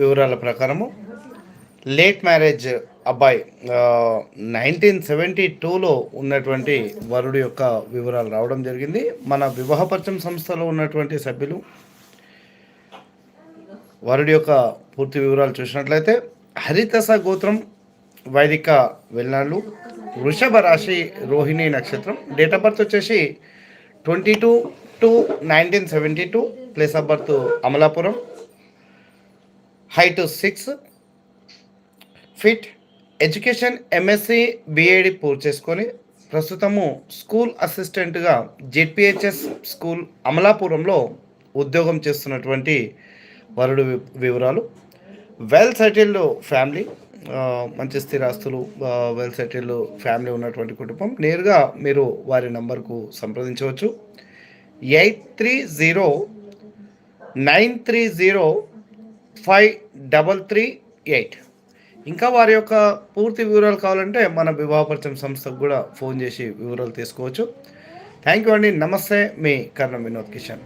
వివరాల ప్రకారము. Late marriage అబ్బాయి నైన్టీన్ సెవెంటీ టూలో ఉన్నటువంటి వరుడు యొక్క వివరాలు రావడం జరిగింది. మన వివాహపరిచయం సంస్థలో ఉన్నటువంటి సభ్యులు వరుడి యొక్క పూర్తి వివరాలు చూసినట్లయితే హరితస గోత్రం వైదిక వెళ్ళాళ్ళు. వృషభ రాశి రోహిణి నక్షత్రం. డేట్ ఆఫ్ బర్త్ వచ్చేసి twenty two two nineteen seventy two place of birth Amalapuram. Height six. Feet education MSc BEd పూర్తి చేసుకొని ప్రస్తుతము స్కూల్ అసిస్టెంట్గా జెడ్పిహెచ్ఎస్ స్కూల్ అమలాపురంలో ఉద్యోగం చేస్తున్నటువంటి వరుడు వివరాలు. వెల్ సెటిల్డ్ ఫ్యామిలీ మంచి స్థిరాస్తులు వెల్ సెటిల్డ్ ఫ్యామిలీ ఉన్నటువంటి కుటుంబం. నేరుగా మీరు వారి నంబర్కు సంప్రదించవచ్చు. Eight three zero nine three zero five double three eight. ఇంకా వారి యొక్క పూర్తి వివరాలు కావాలంటే మన వివాహపరిచయం సంస్థకు కూడా ఫోన్ చేసి వివరాలు తీసుకోవచ్చు. థ్యాంక్ యూ అండి. నమస్తే. మీ కర్ణ వినోద్ కిషన్.